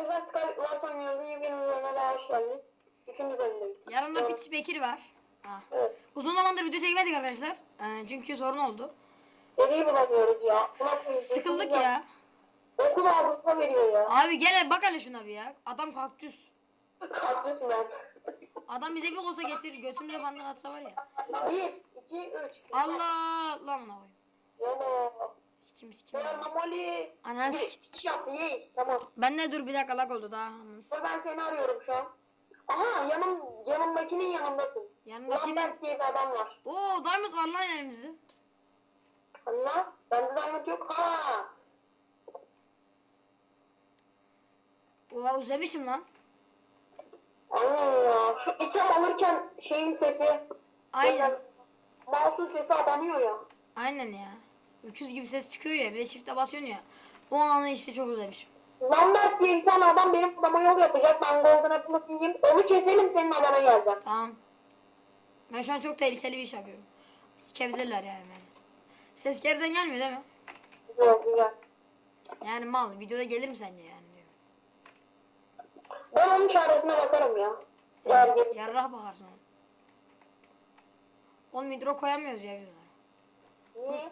Arkadaşlar Scarlet Wars oynuyoruz. Bir bölüme daha hoş geldiniz. Üçüncü bölümdeyiz. Yanımda Evet. Piç Bekir var. Ah. Evet. Uzun zamandır video çekmedik arkadaşlar. Ee, çünkü sorun oldu. Seri bulamıyoruz ya. Bulamıyoruz. Sıkıldık ya. Okul ağzımıza veriyor ya. Abi gel bak hele şuna bir ya. Adam kaktüs. Kaçız ben. Adam bize bir olsa getir götümüze bandık atsa var ya. Bir, iki, üç. Allah lan ona. Yana. Sikim sikim. Yana Moli. Ananı Bir, sikim. iki yaptı. Yeyiz. Tamam. Ben ne dur bir dakika lag oldu daha. Dur ben seni arıyorum şu an. Aha yanım, yanımdakinin yanındasın. Yanındakinin... Lambert diye bir adam var. Oo diamond var lan elimizde. Allah. Bende diamond yok. Ha. Oha uzamışım lan. Ya. Şu item alırken şeyin sesi. Aynen. Mouse'un sesi abanıyor ya. Aynen ya. Öküz gibi ses çıkıyor ya. Bir de shift'e basıyorsun ya. O anı işte çok uzamışım. Lambert diye bir tane adam benim adama yol yapacak. Ben Golden Apple'ı diyeyim. Onu keselim senin adama geleceğim. Tamam. Ben şu an çok tehlikeli bir iş yapıyorum. Sikebilirler yani beni. Ses geriden gelmiyor değil mi? Güzel güzel. Yani mal videoda gelir mi sence yani diyor. Ben onun çaresine bakarım ya. Eğer gelir. Yarrağa bakarsın oğlum. Oğlum intro koyamıyoruz ya videolara. Niye?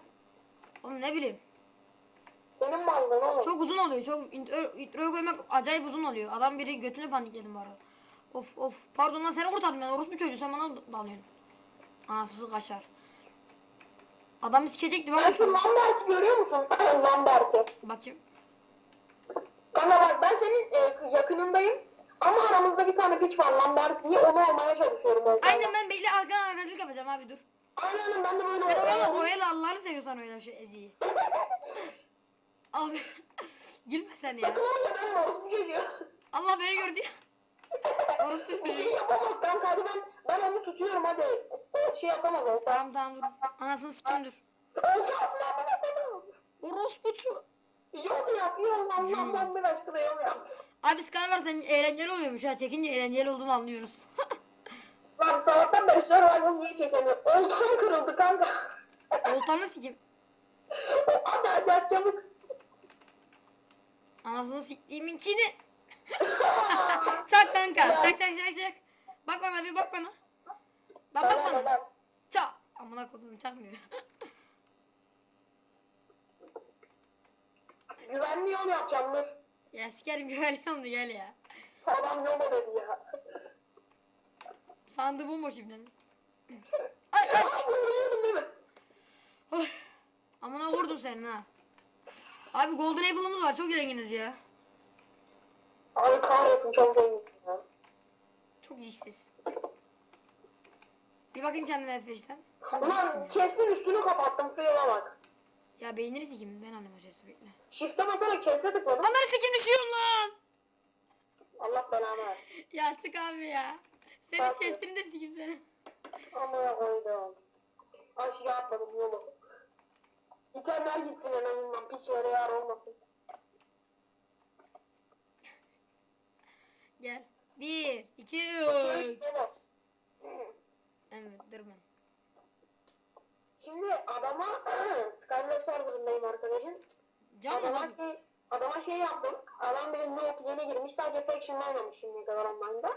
Oğlum ne bileyim. Senin mallın oğlum. Çok uzun oluyor. Çok intro, introyu koymak acayip uzun oluyor. Adam biri götünü panikledim bu arada. Of of. Pardon lan seni kurtardım ben. Orospu çocuğu sen bana dalıyorsun. Anasız kaşar. Adam sikecekti ben şu. Lambert'i görüyor musun? Lambert'i. Bakayım. Kanka bak ben senin e, yakınındayım. Ama aramızda bir tane piç var Lambert diye onu almaya çalışıyorum. Aynen ben bekle arkadan aracılık yapacağım abi dur. Aynen ben de böyle Sen oyala oyala Allah'ını seviyorsan oyala şu eziyi. Abi gülme sen ya. Sakın oraya ben orospu çocuğu. Allah beni gördü ya. Orospu Bir şey yapamaz kanka ben, ben onu tutuyorum hadi. Şey atamaz o. Tamam tamam dur. Anasını sikim dur. Olta atma bana Orospu çocuğu. Yok yapıyor Allah'ım ben bir aşkına yok ya. Abi Sky var senin eğlenceli oluyormuş ha. Çekince eğlenceli olduğunu anlıyoruz. Lan sabahtan beri Survival niye çekemiyorum? Oltam kırıldı kanka. Oltanı sikim. hadi hadi hadi çabuk. Anasını siktiğiminkini. çak kanka. Çak çak çak çak. Bak bana bir bak bana. Lan bak bana. Çak. Amına kodum çakmıyor. Güvenli yol yapacağım dur. ya sikerim güveniyor mu gel ya. Adam yola dedi ya. Sandığı bomboş ibnen. Ay ay. Mi? Oy. Amına vurdum senin ha. Abi golden apple'ımız var. Çok zenginiz ya. Ay kahretsin çok zengin. Çok ziksiz. Bir bakayım kendime F5'ten. Çok ziksim Ulan chest'in üstünü kapattım fail'a bak. Ya beynini sikim. Ben annem hocası bekle. Shift'e basarak chest'e tıkladım. Onları sikim düşüyorum lan. Allah belanı versin. Ya çık abi ya. Senin chestini de sikim seni. Amına koydum. Aşağı atladım yolu. İtemler gitsin en azından piçlere yar olmasın. Gel. Bir, iki, Üç. Evet dur ben. Şimdi adama Skyward serverındayım arkadaşım. Can mı Adama lan? şey, adama şey yaptım. Adam benim not yeni girmiş. Sadece faction oynamış şimdiye kadar online'da.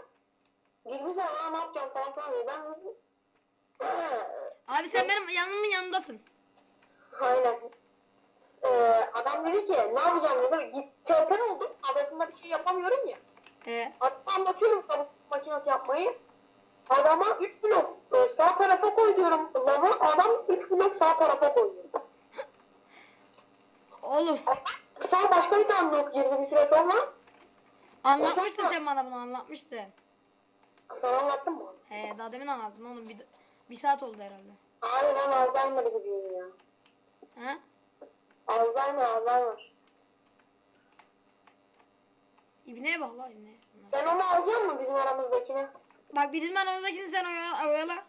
Girdi sana ne yapacağım falan diyor. Ben Abi sen benim yanımın yanındasın. Aynen. Ee, adam dedi ki ne yapacağım dedi. Git TP oldum. Adasında bir şey yapamıyorum ya. Ee, Hatta anlatıyorum tavuk makinesi yapmayı. Adama 3 blok e, sağ tarafa koy diyorum lavı. Adam 3 blok sağ tarafa koyuyor. oğlum Sonra başka bir tane blok girdi bir süre sonra. anlatmıştın sen bana bunu anlatmıştın. Sana anlattım mı? He daha demin anlattın oğlum. Bir, bir saat oldu herhalde. Aynen Alzheimer gibiyim ya. He? Alzheimer Alzheimer. İbneye bak la ibneye. Sen onu alacak mısın bizim aramızdakini? Bak bizim aramızdakini sen oyala. oyala.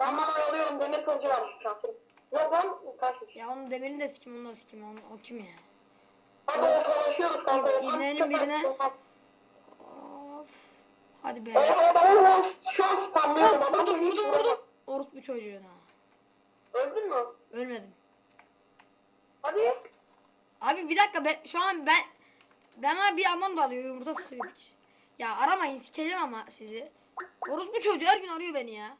Ben bana alıyorum demir kılıcı var şansım. Yok lan taşmış. Ya onun demirini de sikim onu da sikim. Onu, o kim ya? Hadi ortalaşıyoruz kanka. İb- İbnenin birine- Of. Hadi be. Evet adamı şu an spamlıyorum. Of vurdum vurdum hiç vurdum. Orospu çocuğuna. Öldün mü? Ölmedim. Hadi. Abi bir dakika ben şu an ben Ben abi bir yandan da alıyor yumurta sıkıyor hiç. Ya aramayın sikeceğim ama sizi. Orospu çocuğu her gün arıyor beni ya.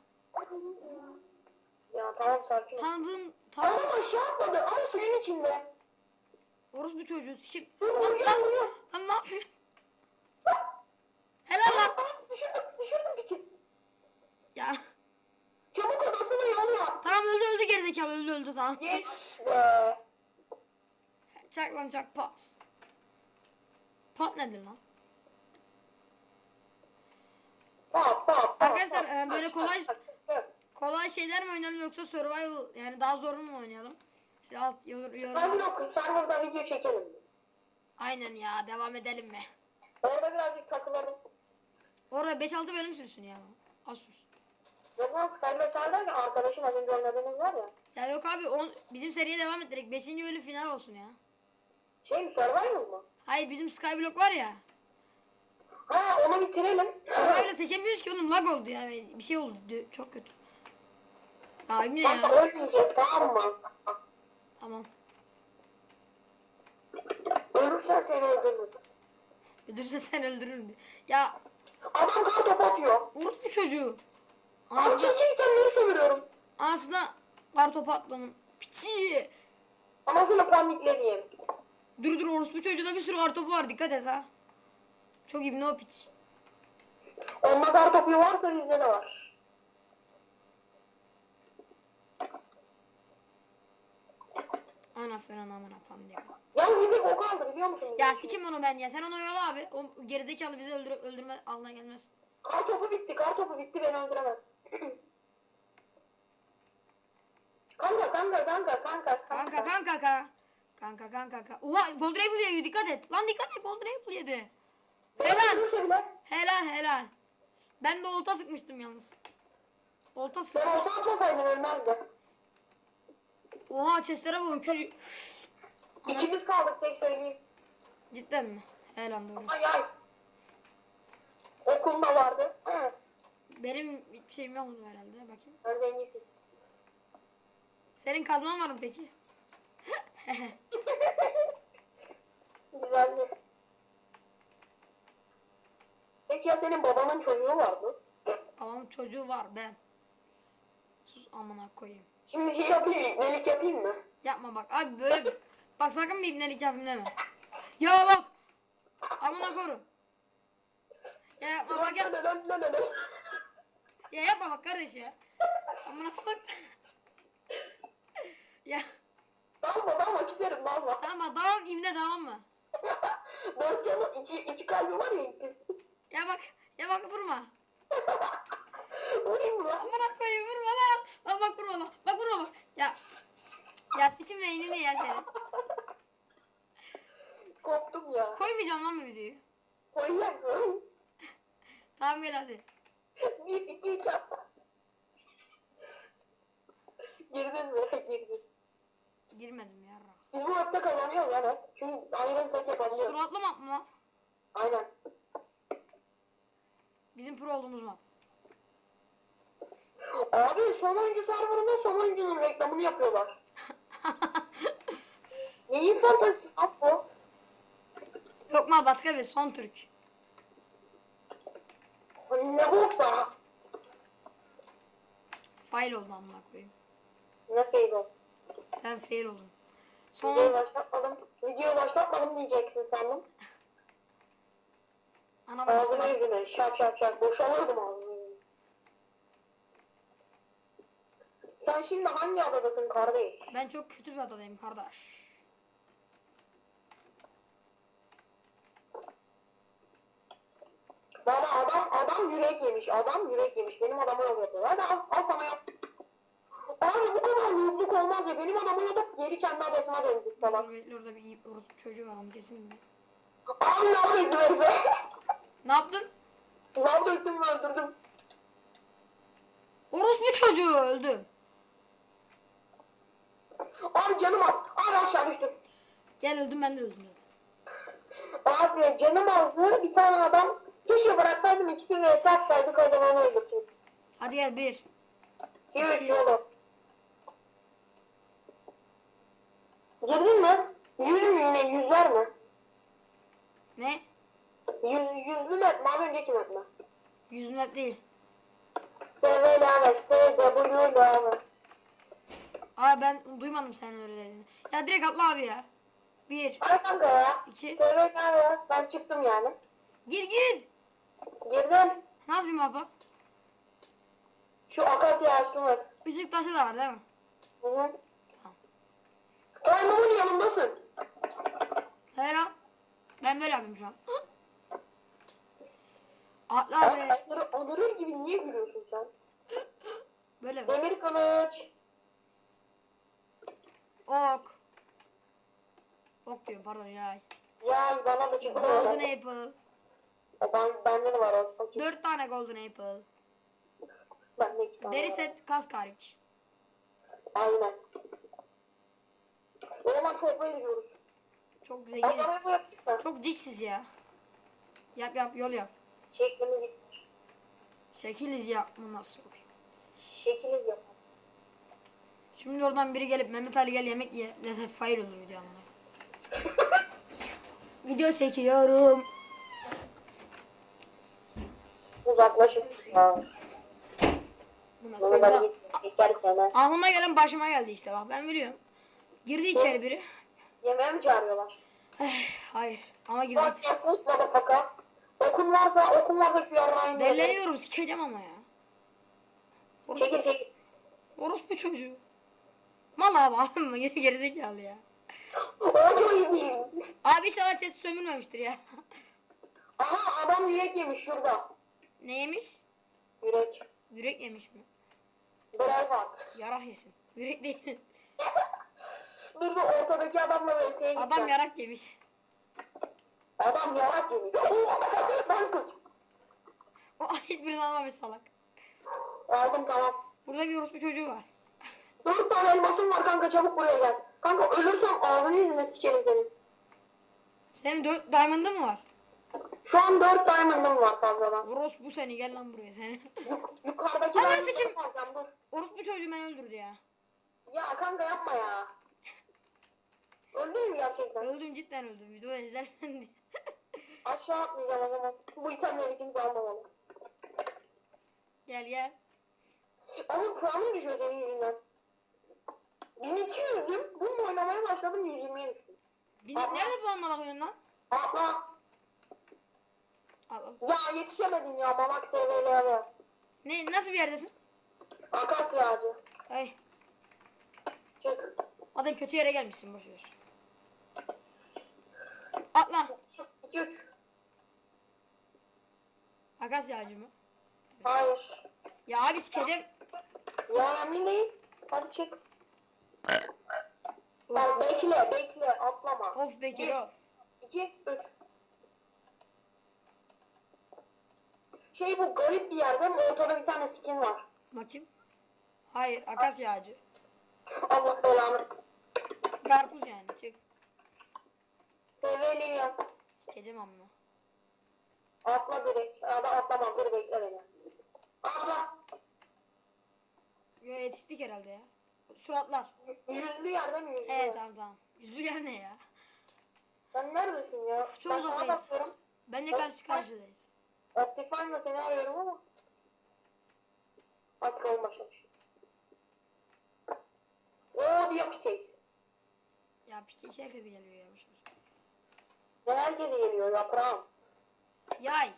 Ya tamam sakin ol. Tanıdığım tanı Adam aşağı atladı ama suyun içinde. orospu çocuğu sikip lan lan lan ne yapıyorsun? Helal lan. Düşürdüm, düşürdüm piçi. Ya Çabuk odasına yol yap. tamam öldü öldü gerizekalı öldü öldü tamam. Yes be. Çak lan çak pat. Pat nedir lan? Pop, pop, pop, Arkadaşlar, pop. e, böyle kolay-. Kolay şeyler mi oynayalım yoksa survival yani daha zorunu mu oynayalım? Siz alt yor, Ben yorum. bir okuyup serverda video çekelim. Aynen ya devam edelim mi? Orada birazcık takılalım. Orada 5-6 bölüm sürsün ya. Az sürsün. Yok lan Skyler derken arkadaşın az önce oynadığınız var ya. Ya yok abi on, bizim seriye devam ettirek 5. bölüm final olsun ya. Şey mi Survival mı? Hayır bizim Skyblock var ya. Ha onu bitirelim. Survival'e sekemiyoruz ki oğlum lag oldu ya. Bir şey oldu çok kötü. Ya Emine ya. Bak ölmeyeceğiz tamam mı? Tamam. Ölürsen seni öldürürüm. Öldürürse sen öldürürüm diyor. Ya Adam kan top atıyor. unut bu çocuğu. Anasına, çiçeği itemleri sömürüyorum. anasına var topu atlanın. Piçi. Anasını paniklediğim. Dur dur orospu çocuğunda bir sürü kartopu var dikkat et ha. Çok ibne o piç. Onda kar topu varsa bizde de var. Anasının amına pandiyor. Yalnız bir tek o kaldı biliyor musun? Ya sikim onu ben ya. Sen onu yola abi. O gerizekalı bizi öldür öldürme Allah'tan gelmez. Kar topu bitti, kar topu bitti beni öldüremez. Kanka, kanka, kanka, kanka, Kanka kanka kanka. Kanka kanka kanka. Oha Golden Apple yedi dikkat et. Lan dikkat et Golden Apple yedi. Helal. Helal helal. Ben de olta sıkmıştım yalnız. Olta ben sıkmış. olsa atmasaydım ölmezdi. Oha chestlere öküz. Ana- İkimiz kaldık tek söyleyeyim. Cidden mi? Helal doğru. Ay ay. Okulda vardı. Hı, Benim hiçbir şeyim yok herhalde. Bakayım. Sen zenginsin. Senin kazman var mı peki? Güzeldi. Peki ya senin babanın çocuğu vardı? Babamın çocuğu var ben. Sus amına koyayım. Şimdi şey yapayım, nelik yapayım mı? Yapma bak abi böyle bak sakın bir ibnelik yapayım deme. Ya bak. Amına koru. Ya yapma bak yap. Ya yapma bak kardeş ya. Amına sok. ya Dalma dalma küserim dalma. tamam tamam ibne tamam mı? Dört canı iki, iki kalbi var ya. Ya bak ya bak vurma. Vurayım mı lan? Amına koyayım vurma lan. Bak bak vurma bak. Bak vurma bak. Ya. Ya sikim neynini ya senin. Koptum ya. Koymayacağım lan bu videoyu. Koyacaksın. Tamam gel hadi. Bir, iki, üç. Girdin mi? Girdin. Girmedim ya. Biz bu mapta kazanıyoruz yani. Çünkü ayran set yapabiliyoruz. Suratlı map mı lan? Aynen. Bizim pro olduğumuz map. Abi son oyuncu serverında son oyuncunun reklamını yapıyorlar. Neyin fantazisi lan bu? Yok mu başka bir son Türk. Ne boksa? Fail oldu amına koyayım. Ne fail o? Sen fail oldun. Videoyu Son başlatmadım. Videoyu başlatmadım diyeceksin sandım. ana Ağzına yüzüne şak şak şak boşalırdım yüzüne. Sen şimdi hangi adadasın kardeş? Ben çok kötü bir adadayım kardeş. Baba adam adam yürek yemiş. Adam yürek yemiş. Benim adamı yok yapıyor. Hadi al, al sana yap. Abi bu kadar noobluk olmaz ya. Benim adamı yapıp geri kendi adasına döndük salak. Dur orada bir iyi orospu çocuğu var onu kesin bilmiyorum. Abi lav döktüm herife. Ne yaptın? lav döktüm ve öldürdüm. Orospu çocuğu öldü. Abi canım az. Abi aşağı düştüm. Gel öldüm ben de öldüm zaten. Abi canım azdı. Bir tane adam keşke bıraksaydım ikisini ve atsaydı kazananı öldürdüm. Hadi gel bir. Yürü yolu. Girdin mi? Yüz mü yine yüzler mi? Ne? Yüz, yüzlü map mi? Az önceki map mi? Yüz map değil. SVLAV, SWLAV. Aa ben duymadım senin öyle dediğini. Ya direkt atla abi ya. Bir. Ay kanka ya. İki. SVLAV ben çıktım yani. Gir gir. Girdim. Nasıl bir mapa? Şu akasya map. Işık taşı da var değil mi? Hı hı. Ay Mamuli yanımdasın. He lan. Ben böyle yapayım şu an. Atla Ay, abi. Ayları alırır gibi niye gülüyorsun sen? Böyle mi? Demir kılıç. Ok. Ok diyorum pardon ya. Ya bana da çıktı. Golden Apple. Ben, bende de var o. Bakayım. Dört tane Golden Apple. Bende iki tane Deri var. set kask hariç. Aynen. O zaman çorbaya gidiyoruz. Çok Ama zenginiz. yaptık? Çok diksiz ya. Yap yap yol yap. Şeklimiz. Şekiliz ya. Bu nasıl okuyayım? Şekiliz yapalım. Şimdi oradan biri gelip Mehmet Ali gel yemek ye. Lezzet fire olur video amına. Video çekiyorum. Buna Bunu da. Çekerken ha. Aklıma gelen başıma geldi işte bak ben biliyorum. Girdi içeri biri. Yemeğe mi çağırıyorlar? Eh, hayır ama girdi Bak içeri. ya da faka. Okun varsa, okun varsa şu yarrağını Delleniyorum sikeceğim ama ya. Çekil Orospu, çekil. orospu çocuğu. Mal abi abim geri gerizekalı ya. Oğlum yemiş. Abi inşallah chest sömürmemiştir ya. Aha adam yürek yemiş şurada. Ne yemiş? Yürek. Yürek yemiş mi? Bravat. Yarah yesin. Yürek değil. Dur dur ortadaki adamla şeye Adam yarak yemiş. Adam yarak yemiş. ben tut. O hiçbirini almamış salak. Aldım tamam. Burada bir orospu çocuğu var. Dört tane elmasım var kanka çabuk buraya gel. Kanka ölürsem ağzını yüzüne sikerim senin. Senin dört diamond'ın mı var? Şu an dört diamond'ım var fazladan. Orospu seni gel lan buraya seni. Yuk yukarıdaki Ama diamond'ı sıçım. alacağım, dur. orospu çocuğu beni öldürdü ya. Ya kanka yapma ya. Öldün mü gerçekten? Öldüm cidden öldüm. Videoda izlersen diye. Aşağı atmayacağım o zaman. Bu itemleri kimse almamalı. gel gel. Ama puanım düşüyor senin yüzünden. 1200'düm. Bununla oynamaya başladım 120'ye düştüm. Bir, nerede puanla bakıyorsun lan? Atla. Ya yetişemedim ya. Malak SVL'ye yaz. Ne, nasıl bir yerdesin? Akasya ağacı. Ay. Çık. Zaten kötü yere gelmişsin boş ver. Atla. 2 3. Akasya ağacı mı? Hayır. Ya abi sikeceğim. Ya emin değil. Hadi çık. Of, Bak bekle bekle atlama. of Bekir of. 2 3. Şey bu garip bir yerde? Ortada bir tane skin var. Bakayım. Hayır akasya ağacı. Allah belanı. Karpuz yani çık. SVL'yi yaz. Sikeceğim amma. Atla direkt. Ya da atlamam. Dur bekle beni. Atla. Yo yetiştik herhalde ya. Suratlar. Yüzlü yerde mi yüzlü? Evet tamam tamam. Yüzlü yer ne ya? Sen neredesin ya? Çok ben uzaktayız. Bence karşı karşıdayız. Optifine'la seni arıyorum ama. Az kalın başlamış. Oo diyor pikeyiz. Ya piçe hiç herkese geliyor ya. Ne herkese geliyor yaprağım. Yay.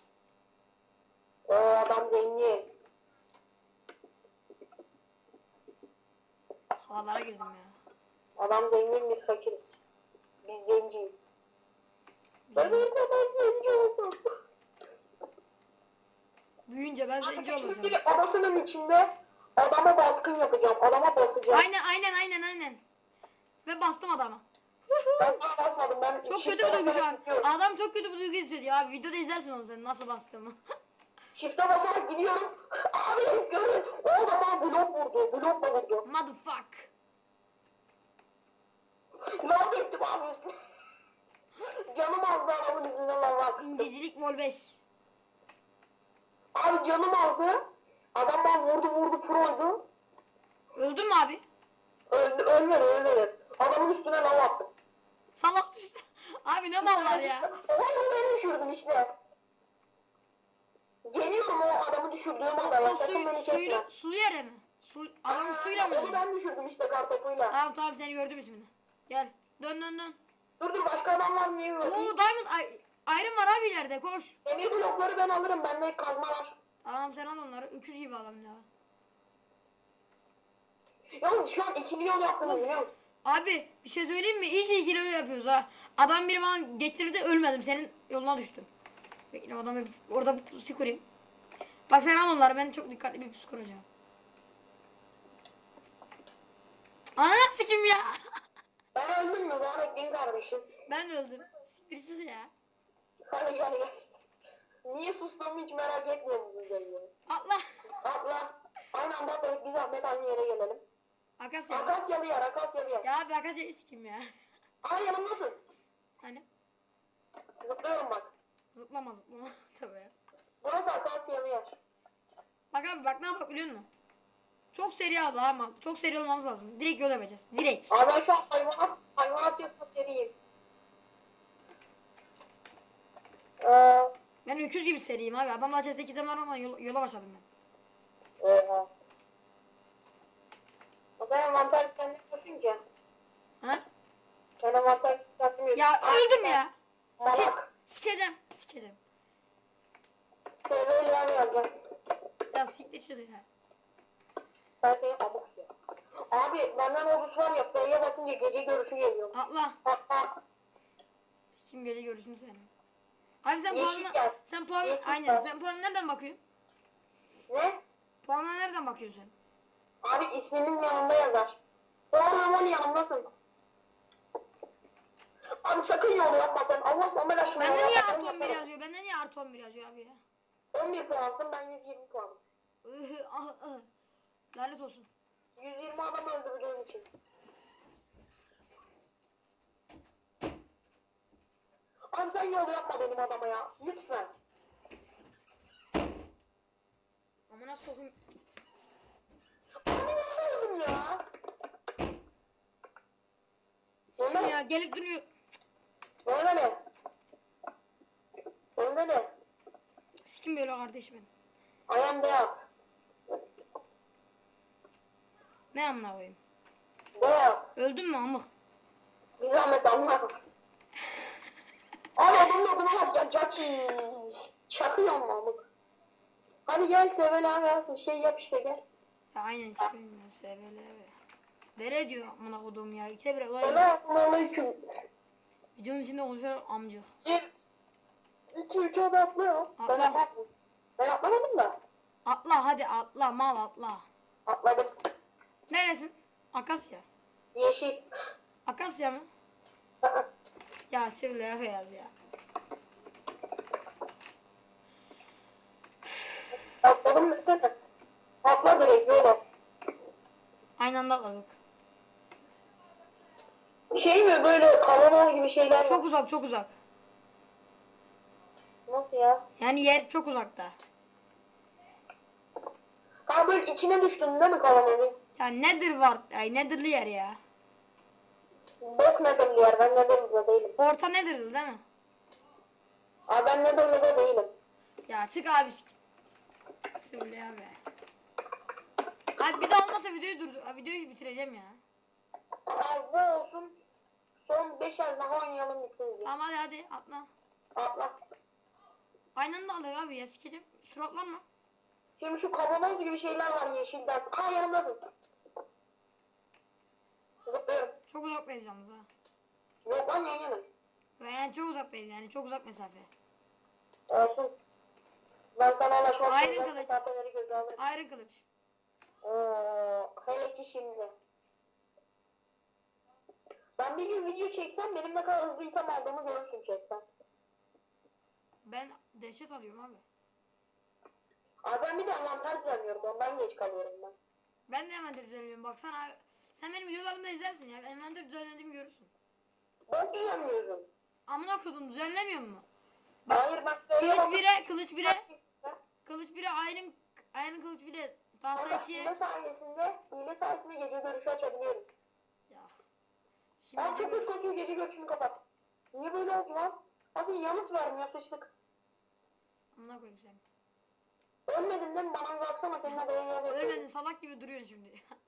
Oo adam zengin. Havalara girdim ya. Adam zengin biz fakiriz. Biz zenciyiz. Ben her zaman zenci oldum. Büyüyünce ben zenci olacağım. Şimdi adasının içinde adama baskın yapacağım. Adama basacağım. Aynen aynen aynen aynen. Ve bastım adama. Ben basmadım. Ben Çok kötü bir duygu şu an. gidiyorum. Adam çok kötü bir duygu hissediyor abi. Videoda izlersin onu sen nasıl bastığımı. Çifte basarak gidiyorum. Abi görün. O adama blok vurdu. Blokla vurdu. Motherfuck. Laf ettim abi. Canım azdı adamın yüzünden lan. İncicilik vol 5. Abi canım azdı. Adam bana vurdu vurdu proydu. Öldün mü abi? Öldü, ölmedi ölmedi. Adamın üstüne lav attım. Salak düştü. Abi ne mal var ya. Onu ben düşürdüm işte. Geliyorum o adamı düşürdüğüm O, adaya. o Sakın suyu, beni kesme. suylu, sulu yere mi? Su, adam suyla mı Onu öldü? ben düşürdüm işte kartopuyla. Tamam tamam seni gördüm ismini. Gel. Dön dön dön. Dur dur başka adam var mı? Oo Diamond Ay- Iron var abi ileride koş. Demir blokları ben alırım. Bende kazma var. Tamam sen al onları. Öküz gibi adam ya. Yalnız şu an ikili yol yaptınız biliyor musun? Abi bir şey söyleyeyim mi? İyice ikileme yapıyoruz ha. Adam biri bana getirdi ölmedim. Senin yoluna düştüm. Bekle adamı orada bir pusu kurayım. Bak sen al onları ben çok dikkatli bir pusu kuracağım. Ana sikim ya. Ben öldüm mü? Bana din kardeşim. Ben öldüm. Siktir ya. Hadi gel gel. Niye sustuğumu hiç merak etmiyor musunuz ben ya? Atla. Atla. Aynı anda atladık. Biz Ahmet aynı yere gelelim. Akasya. Akasyalı yer, Akasyalı yer. Ya abi Akasya sikim ya. Aa yanımdasın. Hani Zıplıyorum bak. zıplama zıplama. Tabii ya. Burası Akasyalı yer. Bak abi bak ne yapak biliyor musun? Çok seri al ama çok seri olmamız lazım. Direkt yol yapacağız. Direkt. Abi şu an hayvanat, hayvanat yasına seriyim. Ee, Ben öküz gibi seriyim abi. Adamla CS 2'de var ama yol- yola başladım ben. oha. O zaman mantar kendin diyorsun ki. Ha? Ben o mantar kendim. Ya öldüm ya. Sike Malak. sikeceğim. Sikeceğim. Sevmeyi yan yazacağım. Ya siktir şunu ya. Ben seni amok ya. Abi benden ordusu var ya F'ye basınca gece görüşü geliyor. Atla. Hatta Kim gece görürsün seni. Abi sen Yeşil puanına sen puan Yeşil aynen sen puanı nereden bakıyorsun? ne? Puanına nereden bakıyorsun sen? Abi ismimin yanında yazar. Doğru Ramon yanımdasın. Abi sakın yolu yapma sen. Allah Muhammed aşkına. Bende yol niye yapma. artı Ben 11 yaparım. yazıyor? Bende niye artı 11 yazıyor abi ya? 11 puansın ben 120 puanım. Ah, ah. Lanet olsun. 120 adam öldürdüğün için. Abi sen yolu yapma benim adama ya. Lütfen. Amına sokayım. Abi nasıl öldüm ya? Ömer. ya gelip duruyor. Önde ne? Önde ne? Sikim böyle kardeşim benim. I am Beyat. Ne amına koyayım? Beyat. Öldün mü amık? Bir zahmet anla. Abi adamın adına bak ya Caci. Çakıyor mu amık? Hadi gel Sevel abi yaz bir şey yap işte gel. Ya aynen hiç bilmiyorum. SVL. Dere diyor amına koduğum ya. İkide bir olay. Selamun aleyküm. Videonun içinde konuşuyor amcık. Bir, iki, üç adı atlıyor. Ben Atla. atlamadım. Ben atlamadım da. Atla hadi atla mal atla. Atladım. Neresin? Akasya. Yeşil. Akasya mı? Ya Sivri'ye yaz ya. Atladım desene. Atla direkt yola. Aynı anda atladık. Şey mi böyle kavanoz gibi şeyler Çok uzak çok uzak. Nasıl ya? Yani yer çok uzakta. Ha böyle içine düştün değil mi kavanozun? Ya nedir var? Ay nedirli yer ya. Nedir yer? Ben nedir değilim. Orta nedirli değil mi? Abi ben nedir de değilim. Ya çık abi. Sivri abi. Abi bir daha olmasa videoyu durdur. Abi videoyu bitireceğim ya. Abi bu olsun. Son 5 el daha oynayalım diye. Tamam hadi hadi atla. Atla. Aynı anda alıyor abi ya sikeceğim. Suratlanma. Şimdi şu kavanoz gibi şeyler var yeşilden. Ha yanımdasın. Zıplıyorum. Çok uzaktayız yalnız ha. Yok lan. Ve yani çok uzaktayız yani çok uzak mesafe. Olsun. Ben sana ulaşmak Ayrı kılıç. mesafeleri göze alırım. Ayrı kılıç. Oo, hele ki şimdi. Ben bir gün video çeksem benim ne kadar hızlı item aldığımı görürsün chest'ten. Ben dehşet alıyorum abi. Abi ben bir de envanter düzenliyorum. Ondan geç kalıyorum ben. Ben de envanter düzenliyorum. Baksana abi. Sen benim videolarımda izlersin ya. Envanter düzenlediğimi görürsün. Ben düzenliyorum. Amına kodum düzenlemiyor mu? Bak, Hayır ben Kılıç söylüyorum. 1'e, kılıç 1'e, kılıç 1'e iron, iron kılıç 1'e, tahta Ama 2'ye. hile sayesinde, hile sayesinde gece görüşü açabiliyorum. Ya. Şimdi Abi gece köpür görüş- koşuyor gece görüşünü kapat. Niye böyle oldu lan? Aslında yanıt vermiyor sıçtık. Amına koyayım seni. Ölmedin değil mi? Bana baksana senin haberin yok. Ölmedin salak gibi duruyorsun şimdi.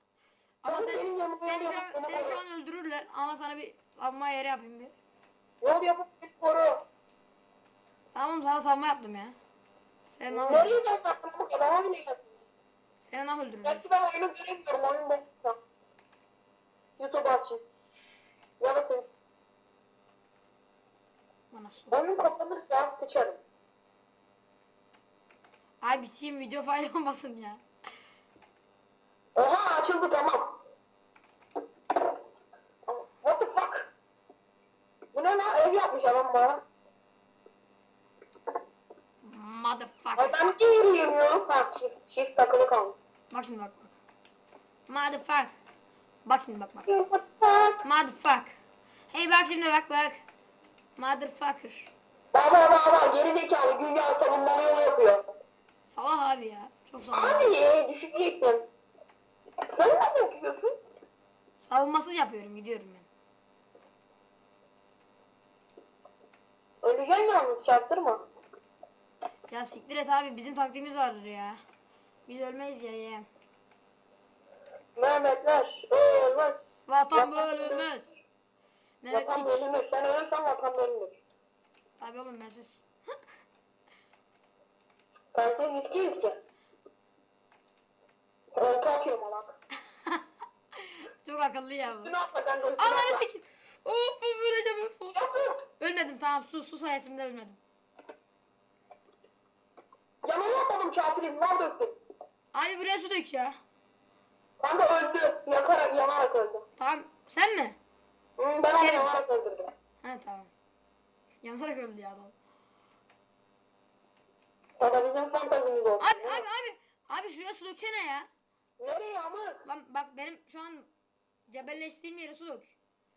ama sen, benim yanıma yol şu an, seni şu an öldürürler ama sana bir savunma yeri yapayım bir. Yol yapıp bir koru. Tamam sana savunma yaptım ya. Seni nasıl, Nereye zaten bu kadar bile yapmış. seni nasıl öldürürler? Gerçi ben oyunu göremiyorum. Oyun bakacağım. YouTube açayım. Yaratın. Bana su. Oyun kapanırsa sıçarım. Ay biteyim video olmasın ya. Oha açıldı tamam. What the fuck? Bu ne lan? Ev yapmış adam bana. Motherfucker. Ay ben niye yürüyemiyorum? Ha shift, shift takılı kalmış. Bak şimdi bak bak. Motherfucker. Bak şimdi bak bak. What the fuck? Motherfucker. Hey bak şimdi bak bak. Motherfucker. Baba baba geri zekalı güya savunmalı yol yapıyor. Salak abi ya. Çok salak. Abi düşecektim. Sen ne yapıyorsun? Savunmasız yapıyorum gidiyorum ben. Öleceksin yalnız çarptırma. Ya siktir et abi bizim taktiğimiz vardır ya. Biz ölmeyiz ya yeğen. Mehmetler ölmez. Vatan bölünmez. Vatan Mehmetlik. bölünür. Sen ölürsen vatan bölünür. Tabii oğlum ben siz. Sensiz biz kimiz ki? Koltuğa atıyorum alak. Çok akıllı ya bu. Üstüne atla kanka üstüne Ananı atla. sikeyim. Of öleceğim of. of. Yatır. Ölmedim tamam su su sayesinde ölmedim. Yanına atladım kafirin. Var döktüm. Abi buraya su dök ya. Kanka öldü. Yakarak yanarak öldü. Tamam sen mi? Hı, ben onu Sikerim. yanarak öldürdüm. He tamam. Yanarak öldü ya adam. Tabii bizim fantazimiz oldu. Abi abi abi. Abi şuraya su döksene ya. Nereye amık? Lan bak benim şu an cebelleştiğim yere su dök.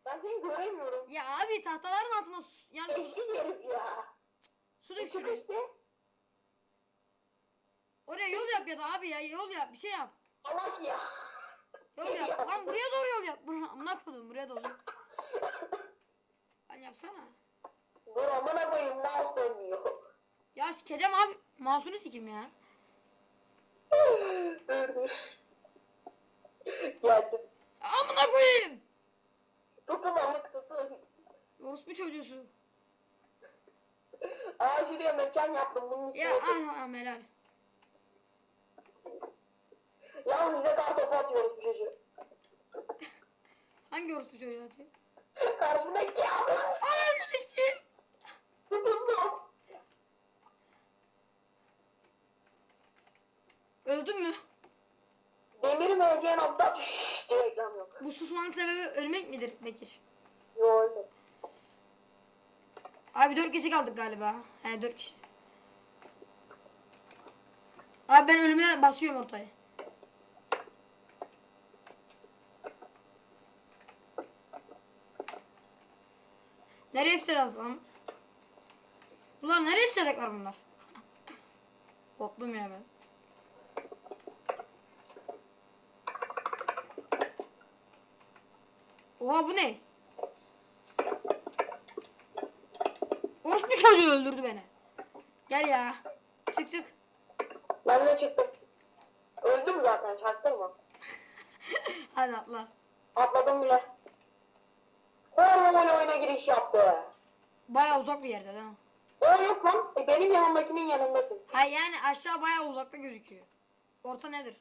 Ben seni göremiyorum. Ya abi tahtaların altına su, yani su, herif ya. su dök Çık şuraya. işte. Oraya yol yap ya da abi ya yol yap bir şey yap. Salak ya. Yol yap. Lan buraya doğru yol yap. Buraya amına koydum buraya doğru. Lan yapsana. Dur amına koyayım mouse dönmüyor. Ya sikeceğim abi. Mouse'unu sikim ya. dur dur. Geldim. Amına koyayım. Tutun amık tutun. Orospu çocuğusu. Aa şuraya mekan yaptım bunun üstüne. Ya ah ah helal. Yalnız size kartopu atıyoruz bu çocuğu. Hangi orospu çocuğu atıyor? Karşındaki adam. Ananı sikeyim. Tutundum. Öldün mü? Demir MC nokta Şşş diye reklam yok. Bu susmanın sebebi ölmek midir Bekir? Yo öyle. Abi dört kişi kaldık galiba. He dört kişi. Abi ben ölümüne basıyorum ortaya. Nereye isteyeceğiz lan? Ulan nereye isteyecekler bunlar? Korktum ya ben. Oha bu ne? Orospu çocuğu öldürdü beni. Gel ya. Çık çık. Ben de çıktım. Öldüm zaten çaktırma. Hadi atla. Atladım bile. Hormon oyuna giriş yaptı. Baya uzak bir yerde değil mi? O yok lan. E, benim yanımdakinin yanındasın. Ha yani aşağı baya uzakta gözüküyor. Orta nedir?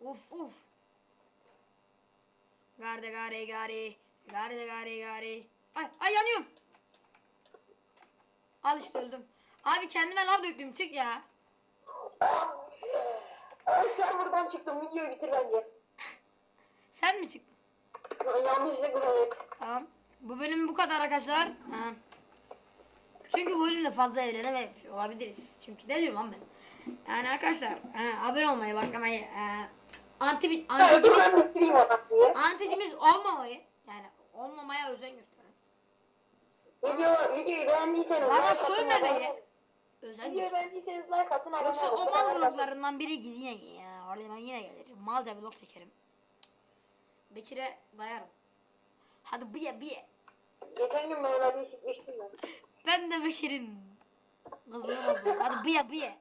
Uf uf. Garde gare gare. Garde gare gare. Ay ay yanıyorum. Al işte öldüm. Abi kendime lav döktüm çık ya. Ay serverdan çıktım. Videoyu bitir bence. Sen mi çıktın? Yanlışlıkla evet. Tamam. Bu bölüm bu kadar arkadaşlar. Ha. Çünkü bu bölümde fazla evlenememiş olabiliriz. Çünkü ne diyorum lan ben? Yani arkadaşlar ha, abone olmayı, bakmayı, e, anti, anticimiz, anticimiz olmamayı, yani olmamaya özen gösterin. Video, videoyu beğendiyseniz Bana sövmemeyi özen Videoyu gösterin. beğendiyseniz like atın. Yoksa o mal gruplarından biri yine ya. Oraya ben yine gelirim. Malca vlog çekerim. Bekir'e dayarım. Hadi bıya bıya. Geçen gün Mehmet Ali'yi sikmiştim ben. Ben de Bekir'in kızını bozdum. Hadi bıya bıya.